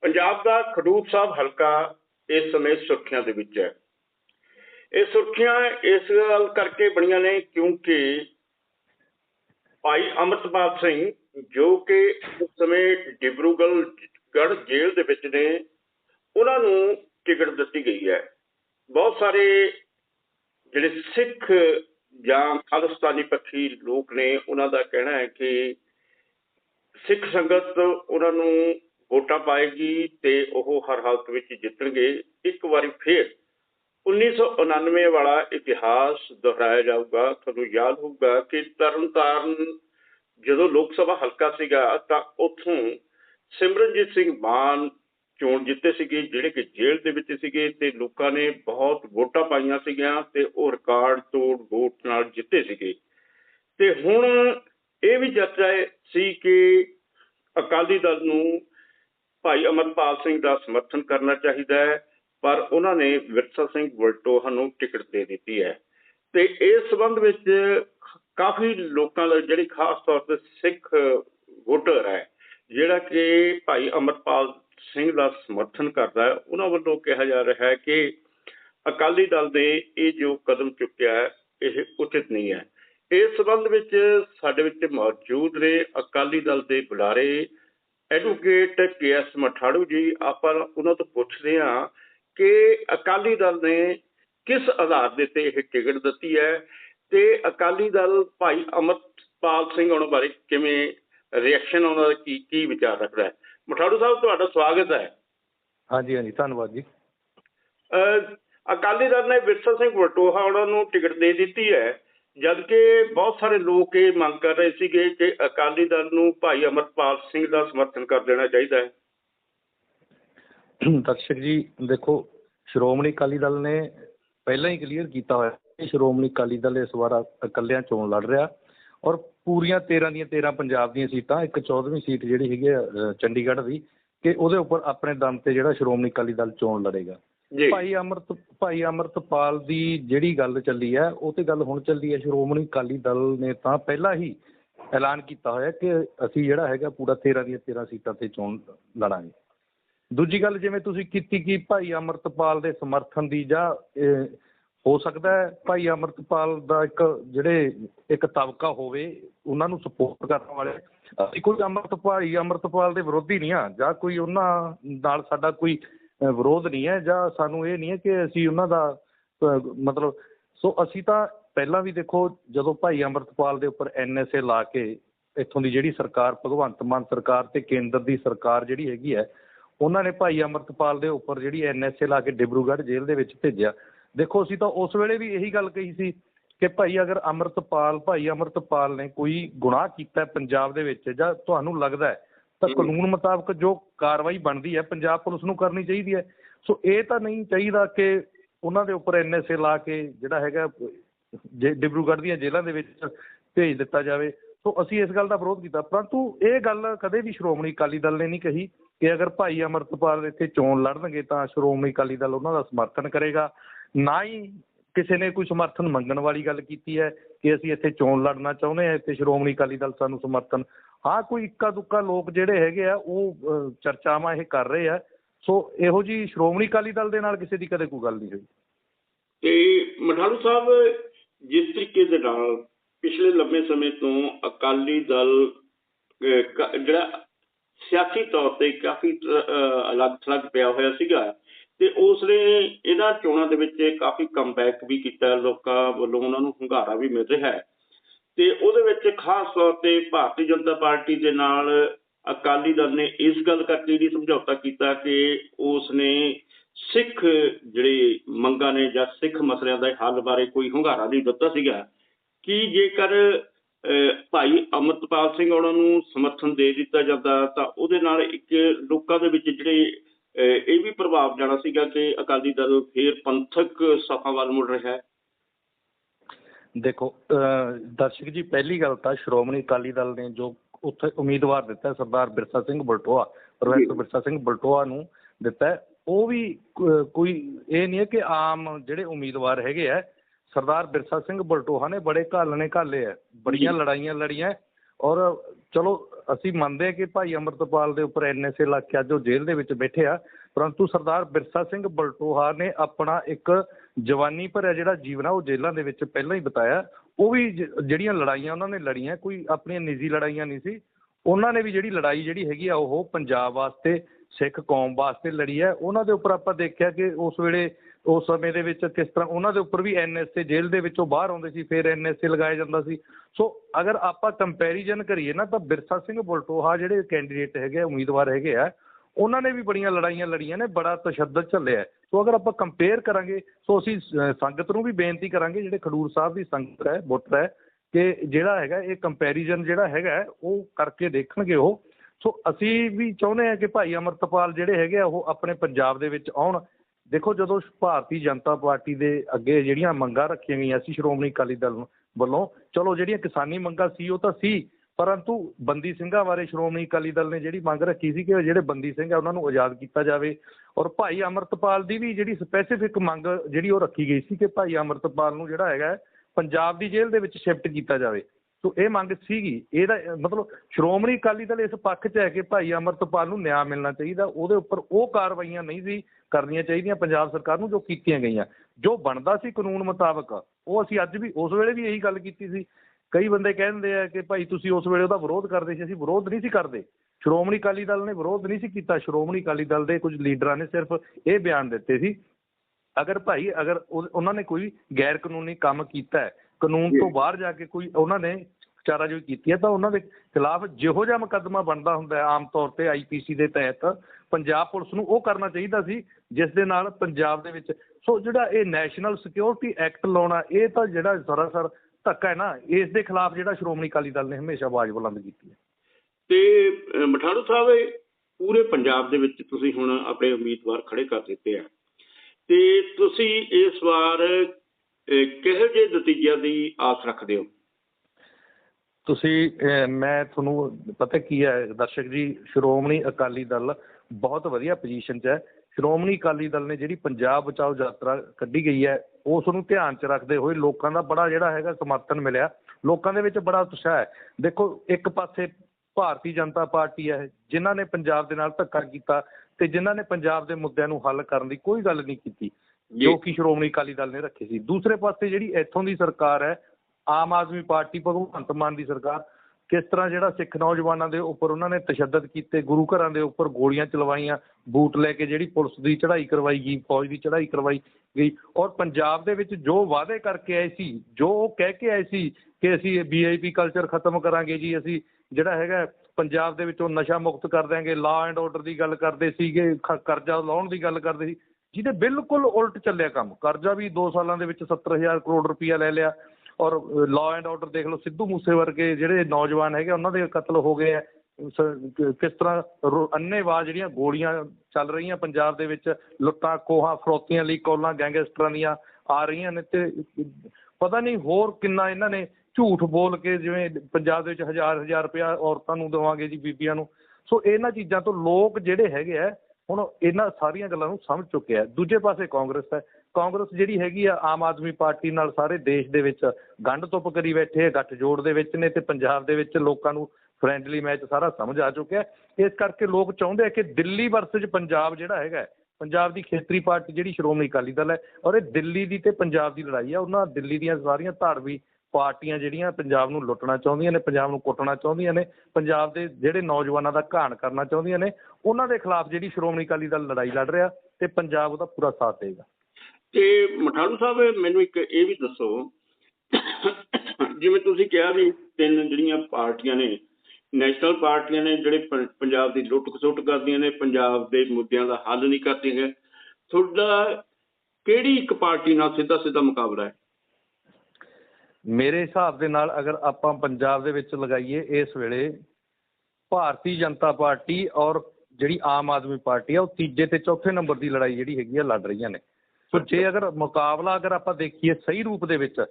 ਪੰਜਾਬ ਦਾ ਖਡੂਰ ਸਾਹਿਬ ਹਲਕਾ ਇਸ ਸਮੇਂ ਸੁਰਖੀਆਂ ਦੇ ਵਿੱਚ ਹੈ। ਇਹ ਸੁਰਖੀਆਂ ਇਸ ਗੱਲ ਕਰਕੇ ਬਣੀਆਂ ਨੇ ਕਿਉਂਕਿ ਭਾਈ ਅਮਰਤਪਾਲ ਸਿੰਘ ਜੋ ਕਿ ਇਸ ਸਮੇਂ ਡਿਬਰੂਗੜ੍ਹ ਜੇਲ੍ਹ ਦੇ ਵਿੱਚ ਨੇ, ਉਹਨਾਂ ਨੂੰ ਟਿਕਟ ਦਿੱਤੀ ਗਈ ਹੈ। ਬਹੁਤ ਸਾਰੇ ਜਿਹੜੇ ਸਿੱਖ ਜਾਂ ਖਾਲਿਸਤਾਨੀ ਪੱਖੀ ਲੋਕ ਨੇ, ਉਹਨਾਂ ਦਾ ਕਹਿਣਾ ਹੈ ਕਿ ਸਿੱਖ ਸੰਗਤ ਉਹਨਾਂ ਨੂੰ ਵੋਟਾਂ ਪਾਏਗੀ ਤੇ ਉਹ ਹਰ ਹਾਲਤ ਵਿੱਚ ਜਿੱਤਣਗੇ। ਇੱਕ ਵਾਰੀ ਫੇਰ 1999 ਵਾਲਾ ਇਤਿਹਾਸ ਦੁਹਰਾਇਆ ਜਾਊਗਾ। ਤੁਹਾਨੂੰ ਯਾਦ ਹੋਊਗਾ ਕਿ ਤਰਨਤਾਰਨ ਜਦੋਂ ਲੋਕ ਸਭਾ ਹਲਕਾ ਸੀਗਾ, ਤਾਂ ਉੱਥੋਂ ਸਿਮਰਨਜੀਤ ਸਿੰਘ ਮਾਨ ਚੋਣ ਜਿੱਤੇ ਸੀਗੇ, ਜਿਹੜੇ ਕਿ ਜੇਲ੍ਹ ਦੇ ਵਿੱਚ ਸੀਗੇ ਤੇ ਲੋਕਾਂ ਨੇ ਬਹੁਤ ਵੋਟਾਂ ਪਾਈਆਂ ਸੀਗੀਆਂ ਤੇ ਉਹ ਰਿਕਾਰਡ ਤੋੜ ਵੋਟ ਨਾਲ ਜਿੱਤੇ ਸੀਗੇ। ਤੇ ਹੁਣ ਇਹ ਵੀ ਚਰਚਾ ਸੀ ਕਿ ਅਕਾਲੀ ਦਲ ਨੂੰ ਭਾਈ ਅਮਰਪਾਲ ਸਿੰਘ ਦਾ ਸਮਰਥਨ ਕਰਨਾ ਚਾਹੀਦਾ ਹੈ, ਪਰ ਉਹਨਾਂ ਨੇ ਵਿਰਸਾ ਸਿੰਘ ਵਲਟੋਹਾ ਨੂੰ ਟਿਕਟ ਦੇ ਦਿੱਤੀ ਹੈ। ਤੇ ਇਸ ਸੰਬੰਧ ਵਿੱਚ ਕਾਫੀ ਲੋਕਾਂ ਦਾ, ਜਿਹੜੀ ਖਾਸ ਤੌਰ ਤੇ ਸਿੱਖ ਵੋਟਰ ਹੈ, ਜਿਹੜਾ ਕਿ ਭਾਈ ਅਮਰਪਾਲ ਸਿੰਘ ਦਾ ਸਮਰਥਨ ਕਰਦਾ ਹੈ, ਉਹਨਾਂ ਵੱਲੋਂ ਕਿਹਾ ਜਾ ਰਿਹਾ ਹੈ ਕਿ ਅਕਾਲੀ ਦਲ ਨੇ ਇਹ ਜੋ ਕਦਮ ਚੁੱਕਿਆ ਹੈ, ਇਹ ਉਚਿਤ ਨਹੀਂ ਹੈ। ਇਸ ਸੰਬੰਧ ਵਿੱਚ ਸਾਡੇ ਵਿੱਚ ਮੌਜੂਦ ਨੇ ਅਕਾਲੀ ਦਲ ਦੇ ਬੁਲਾਰੇ ਐਡਵੋਕੇਟ ਕੇ ਐਸ ਮਠਾੜੂ ਜੀ ਆਪਾਂ ਉਹਨਾਂ ਤੋਂ ਪੁੱਛਦੇ ਹਾਂ ਕਿ ਅਕਾਲੀ ਦਲ ਨੇ ਕਿਸ ਆਧਾਰ ਦੇ ਤੇ ਇਹ ਟਿਕਟ ਦਿੱਤੀ ਹੈ ਤੇ ਅਕਾਲੀ ਦਲ ਭਾਈ ਅਮਰਪਾਲ ਸਿੰਘ ਉਹਨਾਂ ਬਾਰੇ ਕਿਵੇਂ ਰਿਐਕਸ਼ਨ ਉਹਨਾਂ ਦਾ ਕੀ ਕੀ ਵਿਚਾਰ ਰੱਖਦਾ ਹੈ? ਮਠਾੜੂ ਸਾਹਿਬ ਤੁਹਾਡਾ ਸਵਾਗਤ ਹੈ। ਹਾਂਜੀ ਹਾਂਜੀ ਧੰਨਵਾਦ ਜੀ। ਅਕਾਲੀ ਦਲ ਨੇ ਵਿਰਸਾ ਸਿੰਘ ਵਟੋਹਾ ਉਹਨਾਂ ਨੂੰ ਟਿਕਟ ਦੇ ਦਿੱਤੀ ਹੈ ਜਦ ਕਿ ਬਹੁਤ ਸਾਰੇ ਲੋਕ ਇਹ ਮੰਗ ਕਰ ਰਹੇ ਸੀਗੇ ਕਿ ਅਕਾਲੀ ਦਲ ਨੂੰ ਭਾਈ ਅਮਰਪਾਲ ਸਿੰਘ ਦਾ ਸਮਰਥਨ ਕਰ ਦੇਣਾ ਚਾਹੀਦਾ ਹੈ। ਦਰਸ਼ਕ ਜੀ ਦੇਖੋ ਸ਼੍ਰੋਮਣੀ ਅਕਾਲੀ ਦਲ ਨੇ ਪਹਿਲਾਂ ਹੀ ਕਲੀਅਰ ਕੀਤਾ ਹੋਇਆ ਕਿ ਸ਼੍ਰੋਮਣੀ ਅਕਾਲੀ ਦਲ ਇਸ ਵਾਰ ਇਕੱਲਿਆਂ ਚੋਣ ਲੜ ਰਿਹਾ ਔਰ ਪੂਰੀਆਂ 13 ਦੀਆਂ 13 ਪੰਜਾਬ ਦੀਆਂ ਸੀਟਾਂ ਇੱਕ 14ਵੀਂ ਸੀਟ ਜਿਹੜੀ ਹੈਗੀ ਆ, ਚੰਡੀਗੜ੍ਹ ਦੀ ਕਿ ਉਹਦੇ ਉੱਪਰ ਆਪਣੇ ਦਮ ਤੇ ਜਿਹੜਾ ਸ਼੍ਰੋਮਣੀ ਅਕਾਲੀ ਦਲ ਚੋਣ ਲੜੇਗਾ। ਭਾਈ ਅਮਰਤ, ਭਾਈ ਅਮਰਤਪਾਲ ਦੀ ਜਿਹੜੀ ਗੱਲ ਚੱਲੀ ਹੈ, ਉਹ ਤੇ ਗੱਲ ਹੁਣ ਚੱਲੀ ਹੈ। ਸ਼੍ਰੋਮਣੀ ਅਕਾਲੀ ਦਲ ਨੇ ਤਾਂ ਪਹਿਲਾਂ ਹੀ ਐਲਾਨ ਕੀਤਾ ਹੋਇਆ ਕਿ ਅਸੀਂ ਜਿਹੜਾ ਹੈਗਾ ਪੂਰਾ 13 ਦੀਆਂ 13 ਸੀਟਾਂ ਤੇ ਚੋਣ ਲੜਾਂਗੇ। ਦੂਜੀ ਗੱਲ, ਜਿਵੇਂ ਤੁਸੀਂ ਕੀਤੀ ਕਿ ਭਾਈ ਅਮਰਤਪਾਲ ਦੇ ਸਮਰਥਨ ਦੀ ਜਾਂ ਹੋ ਸਕਦਾ ਹੈ ਭਾਈ ਅਮਰਤਪਾਲ ਦਾ ਇੱਕ ਜਿਹੜੇ ਇੱਕ ਤਬਕਾ ਹੋਵੇ, ਉਹਨਾਂ ਨੂੰ ਸਪੋਰਟ ਕਰਨ ਵਾਲੇ। ਅਸੀਂ ਕੋਈ ਅਮਰਤ ਭਾਈ ਅਮਰਤਪਾਲ ਦੇ ਵਿਰੋਧੀ ਨਹੀਂ ਆ ਜਾਂ ਕੋਈ ਉਹਨਾਂ ਨਾਲ ਸਾਡਾ ਕੋਈ ਵਿਰੋਧ ਨਹੀਂ ਹੈ ਜਾਂ ਸਾਨੂੰ ਇਹ ਨਹੀਂ ਹੈ ਕਿ ਅਸੀਂ ਉਹਨਾਂ ਦਾ ਮਤਲਬ, ਸੋ ਅਸੀਂ ਤਾਂ ਪਹਿਲਾਂ ਵੀ ਦੇਖੋ, ਜਦੋਂ ਭਾਈ ਅਮਰਤਪਾਲ ਦੇ ਉੱਪਰ ਐਨਐਸਏ ਲਾ ਕੇ ਇੱਥੋਂ ਦੀ ਜਿਹੜੀ ਸਰਕਾਰ, ਭਗਵੰਤ ਮਾਨ ਸਰਕਾਰ ਤੇ ਕੇਂਦਰ ਦੀ ਸਰਕਾਰ ਜਿਹੜੀ ਹੈਗੀ ਹੈ, ਉਹਨਾਂ ਨੇ ਭਾਈ ਅਮਰਤਪਾਲ ਦੇ ਉੱਪਰ ਜਿਹੜੀ ਐਨਐਸਏ ਲਾ ਕੇ ਡਿਬਰੂਗੜ੍ਹ ਜੇਲ੍ਹ ਦੇ ਵਿੱਚ ਭੇਜਿਆ। ਦੇਖੋ, ਅਸੀਂ ਤਾਂ ਉਸ ਵੇਲੇ ਵੀ ਇਹੀ ਗੱਲ ਕਹੀ ਸੀ ਕਿ ਭਾਈ ਅਗਰ ਅਮਰਤਪਾਲ, ਭਾਈ ਅਮਰਤਪਾਲ ਨੇ ਕੋਈ ਗੁਨਾਹ ਕੀਤਾ ਪੰਜਾਬ ਦੇ ਵਿੱਚ ਜਾਂ ਤੁਹਾਨੂੰ ਲੱਗਦਾ ਹੈ ਤਾਂ। ਕਾਨੂੰਨ ਮੁਤਾਬਕ ਜੋ ਕਾਰਵਾਈ ਬਣਦੀ ਹੈ ਪੰਜਾਬ ਪੁਲਿਸ ਨੂੰ ਕਰਨੀ ਚਾਹੀਦੀ ਹੈ। ਸੋ ਇਹ ਤਾਂ ਨਹੀਂ ਚਾਹੀਦਾ ਕਿ ਉਹਨਾਂ ਦੇ ਉੱਪਰ ਐਨਐਸਏ ਲਾ ਕੇ ਜਿਹੜਾ ਹੈਗਾ ਜੇ ਡਿਬਰੂਗੜ੍ਹ ਦੀਆਂ ਜੇਲ੍ਹਾਂ ਦੇ ਵਿੱਚ ਭੇਜ ਦਿੱਤਾ ਜਾਵੇ। ਸੋ ਅਸੀਂ ਇਸ ਗੱਲ ਦਾ ਵਿਰੋਧ ਕੀਤਾ। ਪਰੰਤੂ ਇਹ ਗੱਲ ਕਦੇ ਵੀ ਸ਼੍ਰੋਮਣੀ ਅਕਾਲੀ ਦਲ ਨੇ ਨਹੀਂ ਕਹੀ ਕਿ ਅਗਰ ਭਾਈ ਅਮਰਤਪਾਲ ਇੱਥੇ ਚੋਣ ਲੜਨਗੇ ਤਾਂ ਸ਼੍ਰੋਮਣੀ ਅਕਾਲੀ ਦਲ ਉਹਨਾਂ ਦਾ ਸਮਰਥਨ ਕਰੇਗਾ। ਨਾ ਹੀ ਕਿਸੇ ਨੇ ਕੋਈ ਸਮਰਥਨ ਮੰਗਣ ਵਾਲੀ ਗੱਲ ਕੀਤੀ ਹੈ ਕਿ ਅਸੀਂ ਇੱਥੇ ਚੋਣ ਲੜਨਾ ਚਾਹੁੰਦੇ ਹਾਂ ਇੱਥੇ ਸ਼੍ਰੋਮਣੀ ਅਕਾਲੀ ਦਲ ਸਾਨੂੰ ਸਮਰਥਨ ਹਾਂ ਕੋਈ ਇੱਕਾ ਦੁੱਕਾ ਲੋਕ ਜਿਹੜੇ ਹੈਗੇ ਆ, ਉਹ ਚਰਚਾਵਾਂ ਇਹ ਕਰ ਰਹੇ ਆ। ਸੋ ਇਹੋ ਜੀ ਸ਼੍ਰੋਮਣੀ ਅਕਾਲੀ ਦਲ ਦੇ ਨਾਲ ਕਿਸੇ ਦੀ ਕਦੇ ਕੋਈ ਗੱਲ ਨਹੀਂ ਹੋਈ। ਤੇ ਮਠਾੜੂ ਸਾਹਿਬ, ਜਿਸ ਤਰੀਕੇ ਦੇ ਨਾਲ ਪਿਛਲੇ ਲੰਮੇ ਸਮੇਂ ਤੋਂ ਅਕਾਲੀ ਦਲ ਜਿਹੜਾ ਸਿਆਸੀ ਤੌਰ ਤੇ ਕਾਫੀ ਅਲੱਗ ਥਲੱਗ ਪਿਆ ਹੋਇਆ ਸੀਗਾ ਤੇ ਉਸ ਨੇ ਇਹਨਾਂ ਚੋਣਾਂ ਦੇ ਵਿੱਚ ਕਾਫੀ ਕਮਬੈਕ ਵੀ ਕੀਤਾ। ਲੋਕਾਂ ਵੱਲੋਂ ਉਹਨਾਂ ਨੂੰ ਹੁੰਗਾਰਾ ਵੀ ਮਿਲ ਰਿਹਾ ਹੈ। ਤੇ ਉਹਦੇ ਵਿੱਚ ਖਾਸ ਤੌਰ ਤੇ ਭਾਰਤੀ ਜਨਤਾ ਪਾਰਟੀ ਦੇ ਨਾਲ ਅਕਾਲੀ ਦਲ ਨੇ ਇਸ ਗੱਲ ਕਰਕੇ ਵੀ ਸਮਝੌਤਾ ਕੀਤਾ ਕਿ ਉਸ ਨੇ ਸਿੱਖ ਜਿਹੜੇ ਮੰਗਾਂ ਨੇ ਜਾਂ ਸਿੱਖ ਮਸਲਿਆਂ ਦੇ ਹੱਲ ਬਾਰੇ ਕੋਈ ਹੁੰਗਾਰਾ ਨਹੀਂ ਦਿੱਤਾ ਸੀਗਾ। ਕਿ ਜੇਕਰ ਭਾਈ ਅਮਰਤਪਾਲ ਸਿੰਘ ਉਹਨਾਂ ਨੂੰ ਸਮਰਥਨ ਦੇ ਦਿੱਤਾ ਜਾਂਦਾ ਤਾਂ ਉਹਦੇ ਨਾਲ ਇੱਕ ਲੋਕਾਂ ਦੇ ਵਿੱਚ ਜਿਹੜੇ ਇਹ ਵੀ ਪ੍ਰਭਾਵ ਜਾਣਾ ਸੀਗਾ ਕਿ ਅਕਾਲੀ ਦਲ ਫੇਰ ਪੰਥਕ ਸਫਾ ਵੱਲ ਮੁੜ ਰਿਹਾ ਹੈ। ਦੇਖੋ ਦਰਸ਼ਕ ਜੀ ਪਹਿਲੀ ਗੱਲ ਤਾਂ ਸ਼੍ਰੋਮਣੀ ਅਕਾਲੀ ਦਲ ਨੇ ਜੋ ਉੱਥੇ ਉਮੀਦਵਾਰ ਦਿੱਤਾ ਸਰਦਾਰ ਬਿਰਸਾ ਸਿੰਘ ਬਲਟੋਆ ਪ੍ਰੋਫੈਸਰ। ਬਿਰਸਾ ਸਿੰਘ ਬਲਟੋਆ ਨੂੰ ਦਿੱਤਾ ਉਹ ਵੀ ਕੋਈ ਇਹ ਨਹੀਂ ਹੈ ਕਿ ਆਮ ਜਿਹੜੇ ਉਮੀਦਵਾਰ ਹੈਗੇ ਆ ਸਰਦਾਰ ਬਿਰਸਾ ਸਿੰਘ ਬਲਟੋਹਾ ਨੇ ਬੜੇ ਘਾਲਣੇ ਘਾਲੇ ਆ ਬੜੀਆਂ। ਲੜਾਈਆਂ ਲੜੀਆਂ ਔਰ ਚਲੋ ਅਸੀਂ ਮੰਨਦੇ ਹਾਂ ਕਿ ਭਾਈ ਅਮਰਤਪਾਲ ਦੇ ਉੱਪਰ ਐਨਐਸਏ ਲੱਗ ਕੇ ਅੱਜ ਉਹ ਜੇਲ੍ਹ ਦੇ ਵਿੱਚ ਬੈਠੇ ਆ, ਪਰੰਤੂ ਸਰਦਾਰ ਬਿਰਸਾ ਸਿੰਘ ਬਲਟੋਹਾ ਨੇ ਆਪਣਾ ਇੱਕ ਜਵਾਨੀ ਭਰਿਆ ਜਿਹੜਾ ਜੀਵਨ ਆ ਉਹ ਜੇਲ੍ਹਾਂ ਦੇ ਵਿੱਚ ਪਹਿਲਾਂ ਹੀ ਬਿਤਾਇਆ। ਉਹ ਵੀ ਜਿਹੜੀਆਂ ਲੜਾਈਆਂ ਉਹਨਾਂ ਨੇ ਲੜੀਆਂ, ਕੋਈ ਆਪਣੀਆਂ ਨਿੱਜੀ ਲੜਾਈਆਂ ਨਹੀਂ ਸੀ। ਉਹਨਾਂ ਨੇ ਵੀ ਜਿਹੜੀ ਲੜਾਈ ਜਿਹੜੀ ਹੈਗੀ ਆ, ਉਹ ਪੰਜਾਬ ਵਾਸਤੇ, ਸਿੱਖ ਕੌਮ ਵਾਸਤੇ ਲੜੀ ਹੈ। ਉਹਨਾਂ ਦੇ ਉੱਪਰ ਆਪਾਂ ਦੇਖਿਆ ਕਿ ਉਸ ਵੇਲੇ ਉਸ ਸਮੇਂ ਦੇ ਵਿੱਚ ਕਿਸ ਤਰ੍ਹਾਂ ਉਹਨਾਂ ਦੇ ਉੱਪਰ ਵੀ ਐਨਐਸਏ ਜੇਲ੍ਹ ਦੇ ਵਿੱਚੋਂ ਬਾਹਰ ਆਉਂਦੇ ਸੀ ਫਿਰ ਐਨਐਸਏ ਲਗਾਇਆ ਜਾਂਦਾ ਸੀ। ਸੋ ਅਗਰ ਆਪਾਂ ਕੰਪੈਰੀਜ਼ਨ ਕਰੀਏ ਨਾ ਤਾਂ ਬਿਰਸਾ ਸਿੰਘ ਬਲਟੋਹਾ ਜਿਹੜੇ ਕੈਂਡੀਡੇਟ ਹੈਗੇ ਆ, ਉਮੀਦਵਾਰ ਹੈਗੇ ਆ ਉਹਨਾਂ ਨੇ ਵੀ ਬੜੀਆਂ ਲੜਾਈਆਂ ਲੜੀਆਂ ਨੇ ਬੜਾ ਤਸ਼ੱਦਦ ਝੱਲਿਆ ਸੋ ਅਗਰ ਆਪਾਂ ਕੰਪੇਅਰ ਕਰਾਂਗੇ ਸੋ ਅਸੀਂ ਸੰਗਤ ਨੂੰ ਵੀ ਬੇਨਤੀ ਕਰਾਂਗੇ ਜਿਹੜੇ ਖਡੂਰ ਸਾਹਿਬ ਦੀ ਸੰਗਤ ਹੈ ਬੁੱਤ ਹੈ ਕਿ ਜਿਹੜਾ ਹੈਗਾ ਇਹ ਕੰਪੈਰੀਜ਼ਨ ਜਿਹੜਾ ਹੈਗਾ ਉਹ ਕਰਕੇ ਦੇਖਣਗੇ ਉਹ। ਸੋ ਅਸੀਂ ਵੀ ਚਾਹੁੰਦੇ ਹਾਂ ਕਿ ਭਾਈ ਅਮਰਤਪਾਲ ਜਿਹੜੇ ਹੈਗੇ ਆ ਉਹ ਆਪਣੇ ਪੰਜਾਬ ਦੇ ਵਿੱਚ ਆਉਣ। ਦੇਖੋ ਜਦੋਂ ਭਾਰਤੀ ਜਨਤਾ ਪਾਰਟੀ ਦੇ ਅੱਗੇ ਜਿਹੜੀਆਂ ਮੰਗਾਂ ਰੱਖੀਆਂ ਗਈਆਂ ਸੀ ਸ਼੍ਰੋਮਣੀ ਅਕਾਲੀ ਦਲ ਵੱਲੋਂ, ਚਲੋ ਜਿਹੜੀਆਂ ਕਿਸਾਨੀ ਮੰਗਾਂ ਸੀ ਉਹ ਤਾਂ ਸੀ, ਪਰੰਤੂ ਬੰਦੀ ਸਿੰਘਾਂ ਬਾਰੇ ਸ਼੍ਰੋਮਣੀ ਅਕਾਲੀ ਦਲ ਨੇ ਜਿਹੜੀ ਮੰਗ ਰੱਖੀ ਸੀ ਕਿ ਜਿਹੜੇ ਬੰਦੀ ਸਿੰਘ ਆ ਉਹਨਾਂ ਨੂੰ ਆਜ਼ਾਦ ਕੀਤਾ ਜਾਵੇ। ਔਰ ਭਾਈ ਅਮਰਤਪਾਲ ਦੀ ਵੀ ਜਿਹੜੀ ਸਪੈਸੀਫਿਕ ਮੰਗ ਜਿਹੜੀ ਉਹ ਰੱਖੀ ਗਈ ਸੀ ਕਿ ਭਾਈ ਅਮਰਤਪਾਲ ਨੂੰ ਜਿਹੜਾ ਹੈਗਾ ਪੰਜਾਬ ਦੀ ਜੇਲ੍ਹ ਦੇ ਵਿੱਚ ਸ਼ਿਫਟ ਕੀਤਾ ਜਾਵੇ। ਸੋ ਇਹ ਮੰਗ ਸੀਗੀ। ਇਹਦਾ, ਮਤਲਬ ਸ਼੍ਰੋਮਣੀ ਅਕਾਲੀ ਦਲ ਇਸ ਪੱਖ 'ਚ ਹੈ ਕਿ ਭਾਈ ਅਮਰਤਪਾਲ ਨੂੰ ਨਿਆਂ ਮਿਲਣਾ ਚਾਹੀਦਾ। ਉਹਦੇ ਉੱਪਰ ਉਹ ਕਾਰਵਾਈਆਂ ਨਹੀਂ ਸੀ ਕਰਨੀਆਂ ਚਾਹੀਦੀਆਂ ਪੰਜਾਬ ਸਰਕਾਰ ਨੂੰ ਜੋ ਕੀਤੀਆਂ ਗਈਆਂ। ਜੋ ਬਣਦਾ ਸੀ ਕਾਨੂੰਨ ਮੁਤਾਬਕ, ਉਹ ਅਸੀਂ ਅੱਜ ਵੀ ਉਸ ਵੇਲੇ ਵੀ ਇਹੀ ਗੱਲ ਕੀਤੀ ਸੀ। ਕਈ ਬੰਦੇ ਕਹਿੰਦੇ ਆ ਕਿ ਭਾਈ ਤੁਸੀਂ ਉਸ ਵੇਲੇ ਉਹਦਾ ਵਿਰੋਧ ਕਰਦੇ ਸੀ, ਅਸੀਂ ਵਿਰੋਧ ਨਹੀਂ ਸੀ ਕਰਦੇ। ਸ਼੍ਰੋਮਣੀ ਅਕਾਲੀ ਦਲ ਨੇ ਵਿਰੋਧ ਨਹੀਂ ਸੀ ਕੀਤਾ। ਸ਼੍ਰੋਮਣੀ ਅਕਾਲੀ ਦਲ ਦੇ ਕੁਝ ਲੀਡਰਾਂ ਨੇ ਸਿਰਫ ਇਹ ਬਿਆਨ ਦਿੱਤੇ ਸੀ। ਅਗਰ ਭਾਈ, ਅਗਰ ਉਹ- ਉਹਨਾਂ ਨੇ ਕੋਈ ਗੈਰ ਕਾਨੂੰਨੀ ਕੰਮ ਕੀਤਾ ਹੈ ਕਾਨੂੰਨ ਤੋਂ ਬਾਹਰ ਜਾ ਕੇ ਕੋਈ ਉਹਨਾਂ ਨੇ ਚਾਰਾਜੋਈ ਕੀਤੀ ਹੈ ਤਾਂ ਉਹਨਾਂ ਦੇ ਖਿਲਾਫ ਜਿਹੋ ਜਿਹਾ ਮੁਕੱਦਮਾ ਬਣਦਾ ਹੁੰਦਾ ਹੈ ਆਮ ਤੌਰ ਤੇ ਆਈਪੀਸੀ ਦੇ ਤਹਿਤ ਪੰਜਾਬ ਪੁਲਿਸ ਨੂੰ ਉਹ ਕਰਨਾ ਚਾਹੀਦਾ ਸੀ ਜਿਸ ਦੇ ਨਾਲ ਪੰਜਾਬ ਦੇ ਵਿੱਚ ਸੋ ਜਿਹੜਾ ਇਹ ਨੈਸ਼ਨਲ ਸਿਕਿਉਰਿਟੀ ਐਕਟ ਲਾਉਣਾ ਇਹ ਤਾਂ ਜਿਹੜਾ ਸਰਾਸਰ ਧੱਕਾ ਹੈ ਨਾ ਇਸ ਦੇ ਖਿਲਾਫ ਜਿਹੜਾ ਸ਼੍ਰੋਮਣੀ ਅਕਾਲੀ ਦਲ ਨੇ ਹਮੇਸ਼ਾ ਆਵਾਜ਼ ਬੁਲੰਦ ਕੀਤੀ ਹੈ। ਤੇ ਮਠਾੜੂ ਸਾਹਿਬ ਪੂਰੇ ਪੰਜਾਬ ਦੇ ਵਿੱਚ ਤੁਸੀਂ ਹੁਣ ਆਪਣੇ ਉਮੀਦਵਾਰ ਖੜੇ ਕਰ ਦਿੱਤੇ ਆ। ਤੇ ਤੁਸੀਂ ਇਸ ਵਾਰ ਕਿਹੋ ਜਿਹੇ ਨਤੀਜਿਆਂ ਦੀ ਆਸ ਰੱਖਦੇ ਹੋ? ਤੁਸੀਂ ਮੈਂ ਤੁਹਾਨੂੰ ਪਤਾ ਕੀ ਹੈ, ਦਰਸ਼ਕ ਜੀ, ਸ਼੍ਰੋਮਣੀ ਅਕਾਲੀ ਦਲ ਬਹੁਤ ਵਧੀਆ ਪੋਜੀਸ਼ਨ 'ਚ ਹੈ। ਸ਼੍ਰੋਮਣੀ ਅਕਾਲੀ ਦਲ ਨੇ ਜਿਹੜੀ ਪੰਜਾਬ ਬਚਾਓ ਯਾਤਰਾ ਕੱਢੀ ਗਈ ਹੈ, ਉਸ ਨੂੰ ਧਿਆਨ 'ਚ ਰੱਖਦੇ ਹੋਏ ਲੋਕਾਂ ਦਾ ਬੜਾ ਜਿਹੜਾ ਹੈਗਾ ਸਮਰਥਨ ਮਿਲਿਆ। ਲੋਕਾਂ ਦੇ ਵਿੱਚ ਬੜਾ ਉਤਸ਼ਾਹ ਹੈ। ਦੇਖੋ, ਇੱਕ ਪਾਸੇ ਭਾਰਤੀ ਜਨਤਾ ਪਾਰਟੀ ਹੈ, ਜਿਨ੍ਹਾਂ ਨੇ ਪੰਜਾਬ ਦੇ ਨਾਲ ਧੱਕਾ ਕੀਤਾ ਤੇ ਜਿਨ੍ਹਾਂ ਨੇ ਪੰਜਾਬ ਦੇ ਮੁੱਦਿਆਂ ਨੂੰ ਹੱਲ ਕਰਨ ਦੀ ਕੋਈ ਗੱਲ ਨਹੀਂ ਕੀਤੀ। ਜੋ ਕਿ ਸ਼੍ਰੋਮਣੀ ਅਕਾਲੀ ਦਲ ਨੇ ਰੱਖੀ ਸੀ। ਦੂਸਰੇ ਪਾਸੇ ਜਿਹੜੀ ਇੱਥੋਂ ਦੀ ਸਰਕਾਰ ਹੈ, ਆਮ ਆਦਮੀ ਪਾਰਟੀ, ਭਗਵੰਤ ਮਾਨ ਦੀ ਸਰਕਾਰ, ਕਿਸ ਤਰ੍ਹਾਂ ਜਿਹੜਾ ਸਿੱਖ ਨੌਜਵਾਨਾਂ ਦੇ ਉੱਪਰ ਉਹਨਾਂ ਨੇ ਤਸ਼ੱਦਦ ਕੀਤੇ, ਗੁਰੂ ਘਰਾਂ ਦੇ ਉੱਪਰ ਗੋਲੀਆਂ ਚਲਵਾਈਆਂ ਬੂਟ ਲੈ ਕੇ ਜਿਹੜੀ ਪੁਲਿਸ ਦੀ ਚੜ੍ਹਾਈ ਕਰਵਾਈ ਗਈ, ਫੌਜ ਦੀ ਚੜ੍ਹਾਈ ਕਰਵਾਈ ਗਈ ਔਰ ਪੰਜਾਬ ਦੇ ਵਿੱਚ ਜੋ ਵਾਅਦੇ ਕਰਕੇ ਆਏ ਸੀ, ਜੋ ਉਹ ਕਹਿ ਕੇ ਆਏ ਸੀ ਕਿ ਅਸੀਂ ਇਹ ਵੀਆਈਪੀ ਕਲਚਰ ਖਤਮ ਕਰਾਂਗੇ ਜੀ, ਅਸੀਂ ਜਿਹੜਾ ਹੈਗਾ ਪੰਜਾਬ ਦੇ ਵਿੱਚੋਂ ਨਸ਼ਾ ਮੁਕਤ ਕਰ ਦਿਆਂਗੇ ਲਾ ਐਂਡ ਆਰਡਰ ਦੀ ਗੱਲ ਕਰਦੇ ਸੀਗੇ ਕਰਜ਼ਾ ਲਾਉਣ ਦੀ ਗੱਲ ਕਰਦੇ ਸੀ। ਜਿਹਦੇ ਬਿਲਕੁਲ ਉਲਟ ਚੱਲਿਆ ਕੰਮ। ਕਰਜ਼ਾ ਵੀ 2 ਸਾਲਾਂ ਦੇ ਵਿੱਚ 70000 ਕਰੋੜ ਰੁਪਇਆ ਲੈ ਲਿਆ ਔਰ ਲਾ ਐਂਡ ਆਰਡਰ ਦੇਖ ਲਓ, ਸਿੱਧੂ ਮੂਸੇ ਵਰਗੇ ਜਿਹੜੇ ਨੌਜਵਾਨ ਹੈਗੇ, ਉਹਨਾਂ ਦੇ ਕਤਲ ਹੋ ਗਏ ਆ ਕਿਸ ਤਰ੍ਹਾਂ ਰੋ- ਅੰਨ੍ਹੇਵਾਹ ਜਿਹੜੀਆਂ ਗੋਲੀਆਂ ਚੱਲ ਰਹੀਆਂ ਪੰਜਾਬ ਦੇ ਵਿੱਚ, ਲੁੱਟਾਂ ਕੋਹਾਂ ਫਰੋਤੀਆਂ ਲਈ, ਕੌਲਾਂ, ਗੈਂਗਸਟਰਾਂ ਦੀਆਂ ਆ ਰਹੀਆਂ ਨੇ ਤੇ, ਪਤਾ ਨਹੀਂ ਹੋਰ ਕਿੰਨਾ ਇਹਨਾਂ ਨੇ ਝੂਠ ਬੋਲ ਕੇ ਜਿਵੇਂ ਪੰਜਾਬ ਦੇ ਵਿੱਚ ਹਜ਼ਾਰ ਹਜ਼ਾਰ ਰੁਪਇਆ ਔਰਤਾਂ ਨੂੰ ਦੇਵਾਂਗੇ ਜੀ, ਬੀਬੀਆਂ ਨੂੰ। ਸੋ ਇਹਨਾਂ ਚੀਜ਼ਾਂ ਤੋਂ ਲੋਕ ਜਿਹੜੇ ਹੈਗੇ ਆ ਹੁਣ ਇਹਨਾਂ ਸਾਰੀਆਂ ਗੱਲਾਂ ਨੂੰ ਸਮਝ ਚੁੱਕਿਆ ਦੂਜੇ ਪਾਸੇ ਕਾਂਗਰਸ ਹੈ। ਕਾਂਗਰਸ ਜਿਹੜੀ ਹੈਗੀ ਆ, ਆਮ ਆਦਮੀ ਪਾਰਟੀ ਨਾਲ ਸਾਰੇ ਦੇਸ਼ ਦੇ ਵਿੱਚ ਗੰਢ ਧੁੱਪ ਕਰੀ ਬੈਠੇ ਆ ਗੱਠਜੋੜ ਦੇ ਵਿੱਚ ਨੇ ਤੇ ਪੰਜਾਬ ਦੇ ਵਿੱਚ ਲੋਕਾਂ ਨੂੰ ਫਰੈਂਡਲੀ ਮੈਚ ਸਾਰਾ ਸਮਝ ਆ ਚੁੱਕਿਆ ਇਸ ਕਰਕੇ ਲੋਕ ਚਾਹੁੰਦੇ ਆ ਕਿ ਦਿੱਲੀ ਵਰਸਜ ਪੰਜਾਬ ਜਿਹੜਾ ਹੈਗਾ ਪੰਜਾਬ ਦੀ ਖੇਤਰੀ ਪਾਰਟੀ ਜਿਹੜੀ ਸ਼੍ਰੋਮਣੀ ਅਕਾਲੀ ਦਲ ਹੈ, ਔਰ ਇਹ ਦਿੱਲੀ ਦੀ ਤੇ ਪੰਜਾਬ ਦੀ ਲੜਾਈ ਆ ਉਹਨਾਂ ਦਿੱਲੀ ਦੀਆਂ ਸਾਰੀਆਂ ਧਾੜਵੀ ਪਾਰਟੀਆਂ ਜਿਹੜੀਆਂ ਪੰਜਾਬ ਨੂੰ ਲੁੱਟਣਾ ਚਾਹੁੰਦੀਆਂ ਨੇ, ਪੰਜਾਬ ਨੂੰ ਕੁੱਟਣਾ ਚਾਹੁੰਦੀਆਂ ਨੇ, ਪੰਜਾਬ ਦੇ ਜਿਹੜੇ ਨੌਜਵਾਨਾਂ ਦਾ ਘਾਣ ਕਰਨਾ ਚਾਹੁੰਦੀਆਂ ਨੇ, ਉਹਨਾਂ ਦੇ ਖਿਲਾਫ ਜਿਹੜੀ ਸ਼੍ਰੋਮਣੀ ਅਕਾਲੀ ਦਲ ਲੜਾਈ ਲੜ ਰਿਹਾ ਤੇ ਪੰਜਾਬ ਉਹਦਾ ਪੂਰਾ ਸਾਥ ਦੇਗਾ ਤੇ ਮਠਾੜੂ ਸਾਹਿਬ, ਮੈਨੂੰ ਇੱਕ ਇਹ ਵੀ ਦੱਸੋ, ਜਿਵੇਂ ਤੁਸੀਂ ਕਿਹਾ ਵੀ ਤਿੰਨ ਜਿਹੜੀਆਂ ਪਾਰਟੀਆਂ ਨੇ, ਨੈਸ਼ਨਲ ਪਾਰਟੀਆਂ ਨੇ, ਜਿਹੜੇ ਪੰਜਾਬ ਦੀ ਲੁੱਟ ਖਸੁੱਟ ਕਰਦੀਆਂ ਨੇ, ਪੰਜਾਬ ਦੇ ਮੁੱਦਿਆਂ ਦਾ ਹੱਲ ਨਹੀਂ ਕਰਦੀਆਂ ਤੁਹਾਡਾ ਕਿਹੜੀ ਇੱਕ ਪਾਰਟੀ ਨਾਲ ਸਿੱਧਾ ਸਿੱਧਾ ਮੁਕਾਬਲਾ ਹੈ? ਮੇਰੇ ਹਿਸਾਬ ਦੇ ਨਾਲ ਅਗਰ ਆਪਾਂ ਪੰਜਾਬ ਦੇ ਵਿੱਚ ਲਗਾਈਏ ਇਸ ਵੇਲੇ ਭਾਰਤੀ ਜਨਤਾ ਪਾਰਟੀ ਔਰ ਜਿਹੜੀ ਆਮ ਆਦਮੀ ਪਾਰਟੀ ਆ ਉਹ ਤੀਜੇ ਤੇ ਚੌਥੇ ਨੰਬਰ ਦੀ ਲੜਾਈ ਜਿਹੜੀ ਹੈਗੀ ਆ ਲੜ ਰਹੀਆਂ ਨੇ। ਸੋ ਜੇ ਅਗਰ ਮੁਕਾਬਲਾ ਅਗਰ ਆਪਾਂ ਦੇਖੀਏ ਸਹੀ ਰੂਪ ਦੇ ਵਿੱਚ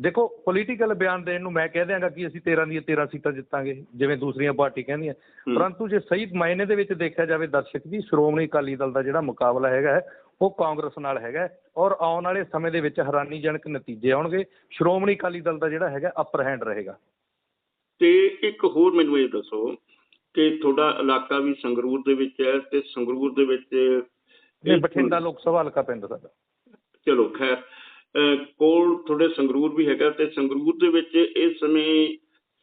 ਦੇਖੋ ਪੋਲੀਟੀਕਲ ਬਿਆਨ ਦੇਣ ਨੂੰ ਮੈਂ ਕਹਿ ਦਿਆਂਗਾ ਕਿ ਅਸੀਂ 13 ਦੀਆਂ 13 ਸੀਟਾਂ ਜਿੱਤਾਂਗੇ ਜਿਵੇਂ ਦੂਸਰੀਆਂ ਪਾਰਟੀ ਕਹਿੰਦੀਆਂ। ਪਰੰਤੂ ਜੇ ਸਹੀ ਮਾਇਨੇ ਦੇ ਵਿੱਚ ਦੇਖਿਆ ਜਾਵੇ ਦਰਸ਼ਕ ਜੀ ਸ਼੍ਰੋਮਣੀ ਅਕਾਲੀ ਦਲ ਦਾ ਜਿਹੜਾ ਮੁਕਾਬਲਾ ਹੈਗਾ ਉਹ ਕਾਂਗਰਸ ਨਾਲ ਹੈਗਾ ਔਰ ਆਉਣ ਵਾਲੇ ਸਮੇਂ ਦੇ ਵਿੱਚ ਹੈਰਾਨੀਜਨਕ ਨਤੀਜੇ ਆਉਣਗੇ। ਸ਼੍ਰੋਮਣੀ ਅਕਾਲੀ ਦਲ ਦਾ ਜਿਹੜਾ ਹੈਗਾ ਅਪਰ ਹੈਂਡ ਰਹੇਗਾ। ਤੇ ਇੱਕ ਹੋਰ ਮੈਨੂੰ ਇਹ ਦੱਸੋ ਕਿ ਤੁਹਾਡਾ ਇਲਾਕਾ ਵੀ ਸੰਗਰੂਰ ਦੇ ਵਿੱਚ ਹੈ ਤੇ ਸੰਗਰੂਰ ਦੇ ਵਿੱਚ ਇਹ ਬਠਿੰਡਾ ਲੋਕ ਸਭਾ ਹਲਕਾ ਪਿੰਡ ਸਾਡਾ। ਚਲੋ ਖੈਰ ਕੋਲ ਤੁਹਾਡੇ ਸੰਗਰੂਰ ਵੀ ਹੈਗਾ ਤੇ ਸੰਗਰੂਰ ਦੇ ਵਿੱਚ ਇਸ ਸਮੇਂ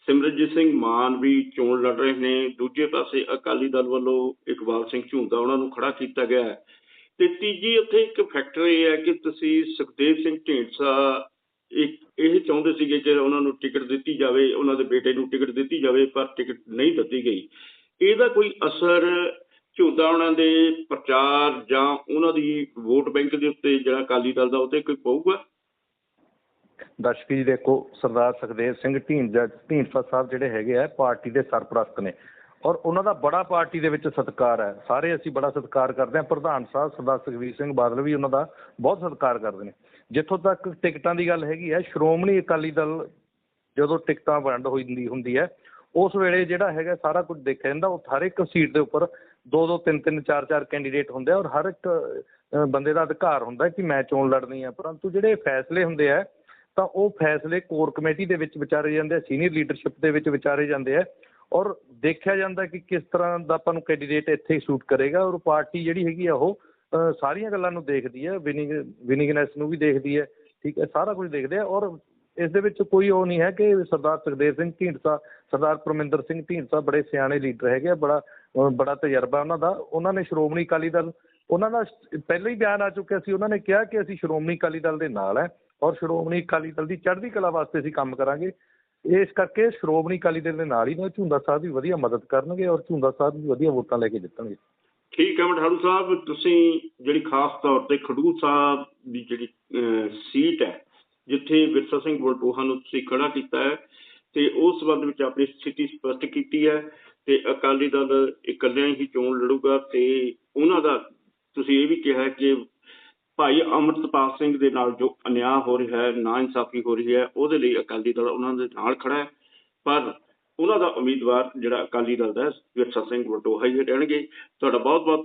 ਸਿਮਰਨਜੀਤ ਸਿੰਘ ਮਾਨ ਵੀ ਚੋਣ ਲੜ ਰਹੇ ਨੇ। ਦੂਜੇ ਪਾਸੇ ਅਕਾਲੀ ਦਲ ਵੱਲੋਂ ਇਕਬਾਲ ਸਿੰਘ ਝੁੰਦਾ ਉਹਨਾਂ ਨੂੰ ਖੜਾ ਕੀਤਾ ਗਿਆ ਹੈ। ਤੇ ਤੀਜੀ ਉੱਥੇ ਇੱਕ ਫੈਕਟਰ ਹੈ ਕਿ ਤੁਸੀਂ ਸੁਖਦੇਵ ਸਿੰਘ ਢੀਂਡਸਾ, ਇੱਕ ਇਹ ਚਾਹੁੰਦੇ ਸੀਗੇ ਕਿ ਉਹਨਾਂ ਨੂੰ ਟਿਕਟ ਦਿੱਤੀ ਜਾਵੇ, ਉਹਨਾਂ ਦੇ ਬੇਟੇ ਨੂੰ ਟਿਕਟ ਦਿੱਤੀ ਜਾਵੇ, ਪਰ ਟਿਕਟ ਨਹੀਂ ਦਿੱਤੀ ਗਈ। ਇਹਦਾ ਕੋਈ ਅਸਰ ਝੁੰਦਾ ਉਹਨਾਂ ਦੇ ਪ੍ਰਚਾਰ ਜਾਂ ਉਹਨਾਂ ਦੀ ਵੋਟ ਬੈਂਕ ਦੇ ਉੱਤੇ ਜਿਹੜਾ ਅਕਾਲੀ ਦਲ ਦਾ ਉੱਤੇ ਕੋਈ ਪਊਗਾ? ਦਰਸ਼ਕ ਜੀ ਦੇਖੋ, ਸਰਦਾਰ ਸੁਖਦੇਵ ਸਿੰਘ ਢੀਂਡਸਾ ਢੀਂਡਸਾ ਸਾਹਿਬ ਜਿਹੜੇ ਹੈਗੇ ਆ, ਪਾਰਟੀ ਦੇ ਸਰਪ੍ਰਸਤ ਨੇ। ਔਰ ਉਹਨਾਂ ਦਾ ਬੜਾ ਪਾਰਟੀ ਦੇ ਵਿੱਚ ਸਤਿਕਾਰ ਹੈ। ਸਾਰੇ ਅਸੀਂ ਬੜਾ ਸਤਿਕਾਰ ਕਰਦੇ ਹਾਂ। ਪ੍ਰਧਾਨ ਸਾਹਿਬ ਸਰਦਾਰ ਸੁਖਬੀਰ ਸਿੰਘ ਬਾਦਲ ਵੀ ਉਹਨਾਂ ਦਾ ਬਹੁਤ ਸਤਿਕਾਰ ਕਰਦੇ ਨੇ। ਜਿੱਥੋਂ ਤੱਕ ਟਿਕਟਾਂ ਦੀ ਗੱਲ ਹੈਗੀ ਹੈ, ਸ਼੍ਰੋਮਣੀ ਅਕਾਲੀ ਦਲ ਜਦੋਂ ਟਿਕਟਾਂ ਵੰਡ ਹੋਈ ਹੁੰਦੀ ਹੈ, ਉਸ ਵੇਲੇ ਜਿਹੜਾ ਹੈਗਾ ਸਾਰਾ ਕੁਝ ਦੇਖਿਆ ਜਾਂਦਾ। ਉਹ ਹਰ ਇੱਕ ਸੀਟ ਦੇ ਉੱਪਰ ਦੋ ਦੋ, ਤਿੰਨ ਤਿੰਨ, ਚਾਰ ਚਾਰ ਕੈਂਡੀਡੇਟ ਹੁੰਦੇ ਆ ਔਰ ਹਰ ਇੱਕ ਬੰਦੇ ਦਾ ਅਧਿਕਾਰ ਹੁੰਦਾ ਕਿ ਮੈਂ ਚੋਣ ਲੜਨੀ ਆ। ਪਰੰਤੂ ਜਿਹੜੇ ਫੈਸਲੇ ਹੁੰਦੇ ਆ, ਤਾਂ ਉਹ ਫੈਸਲੇ ਕੋਰ ਕਮੇਟੀ ਦੇ ਵਿੱਚ ਵਿਚਾਰੇ ਜਾਂਦੇ ਆ, ਸੀਨੀਅਰ ਲੀਡਰਸ਼ਿਪ ਦੇ ਵਿੱਚ ਵਿਚਾਰੇ ਜਾਂਦੇ ਆ। ਔਰ ਦੇਖਿਆ ਜਾਂਦਾ ਕਿ ਕਿਸ ਤਰ੍ਹਾਂ ਦਾ ਆਪਾਂ ਨੂੰ ਕੈਂਡੀਡੇਟ ਇੱਥੇ ਹੀ ਸੂਟ ਕਰੇਗਾ ਔਰ ਪਾਰਟੀ ਜਿਹੜੀ ਹੈਗੀ ਆ ਉਹ ਸਾਰੀਆਂ ਗੱਲਾਂ ਨੂੰ ਦੇਖਦੀ ਹੈ, ਵਿਨਿੰਗ, ਵਿਨਿੰਗਨੈਸ ਨੂੰ ਵੀ ਦੇਖਦੀ ਹੈ, ਠੀਕ ਹੈ, ਸਾਰਾ ਕੁਝ ਦੇਖਦੇ ਆ ਔਰ ਇਸ ਦੇ ਵਿੱਚ ਕੋਈ ਉਹ ਨਹੀਂ ਹੈ ਕਿ ਸਰਦਾਰ ਸੁਖਦੇਵ ਸਿੰਘ ਢੀਂਡਸਾ, ਸਰਦਾਰ ਪਰਮਿੰਦਰ ਸਿੰਘ ਢੀਂਡਸਾ ਬੜੇ ਸਿਆਣੇ ਲੀਡਰ ਹੈਗੇ ਆ, ਬੜਾ ਬੜਾ ਤਜਰਬਾ ਉਹਨਾਂ ਦਾ, ਉਹਨਾਂ ਨੇ ਸ਼੍ਰੋਮਣੀ ਅਕਾਲੀ ਦਲ, ਉਹਨਾਂ ਦਾ ਪਹਿਲਾਂ ਹੀ ਬਿਆਨ ਆ ਚੁੱਕਿਆ ਸੀ, ਉਹਨਾਂ ਨੇ ਕਿਹਾ ਕਿ ਅਸੀਂ ਸ਼੍ਰੋਮਣੀ ਅਕਾਲੀ ਦਲ ਦੇ ਨਾਲ ਹੈ ਔਰ ਸ਼੍ਰੋਮਣੀ ਅਕਾਲੀ ਦਲ ਦੀ ਚੜ੍ਹਦੀ ਕਲਾ ਵਾਸਤੇ ਅਸੀਂ ਕੰਮ ਕਰਾਂਗੇ ਇਸ ਕਰਕੇ ਸ਼੍ਰੋਮਣੀ ਅਕਾਲੀ ਦਲ ਦੇ ਨਾਲ ਹੀ ਨੇ, ਝੁੰਦਾ ਸਾਹਿਬ ਦੀ ਵਧੀਆ ਮਦਦ ਕਰਨਗੇ ਔਰ ਝੁੰਦਾ ਸਾਹਿਬ ਵੀ ਵਧੀਆ ਵੋਟਾਂ ਲੈ ਕੇ ਜਿੱਤਣਗੇ। ਠੀਕ ਹੈ ਮਠਾੜੂ ਸਾਹਿਬ, ਤੁਸੀਂ ਜਿਹੜੀ ਖਾਸ ਤੌਰ ਤੇ ਖਡੂਰ ਸਾਹਿਬ ਦੀ ਜਿਹੜੀ ਸੀਟ ਹੈ, ਜਿੱਥੇ ਵਿਰਸਾ ਸਿੰਘ ਬਲਟੋਹਾ ਨੂੰ ਤੁਸੀਂ ਖੜਾ ਕੀਤਾ ਹੈ, ਤੇ ਉਸ ਸੰਬੰਧ ਵਿੱਚ ਆਪਣੀ ਸਥਿਤੀ ਸਪਸ਼ਟ ਕੀਤੀ ਹੈ, ਤੇ ਅਕਾਲੀ ਦਲ ਇਕੱਲਿਆਂ ਹੀ ਚੋਣ ਲੜੂਗਾ, ਤੇ ਉਹਨਾਂ ਦਾ ਤੁਸੀਂ ਇਹ ਵੀ ਕਿਹਾ ਕਿ ਭਾਈ ਅਮਰਤਪਾਲ ਸਿੰਘ ਦੇ ਨਾਲ ਜੋ ਅਨਿਆਂ ਹੋ ਰਿਹਾ ਹੈ, ਨਾ ਇਨਸਾਫੀ ਹੋ ਰਹੀ ਹੈ, ਉਹਦੇ ਲਈ ਅਕਾਲੀ ਦਲ ਉਹਨਾਂ ਦੇ ਨਾਲ ਖੜਾ ਹੈ। ਪਰ ਉਹਨਾਂ ਦਾ ਉਮੀਦਵਾਰ ਜਿਹੜਾ ਅਕਾਲੀ ਦਲ ਦਾ ਵਿਰਸਾ ਸਿੰਘ ਵਟੋਹਾ ਹੀ ਰਹਿਣਗੇ। ਤੁਹਾਡਾ ਬਹੁਤ ਬਹੁਤ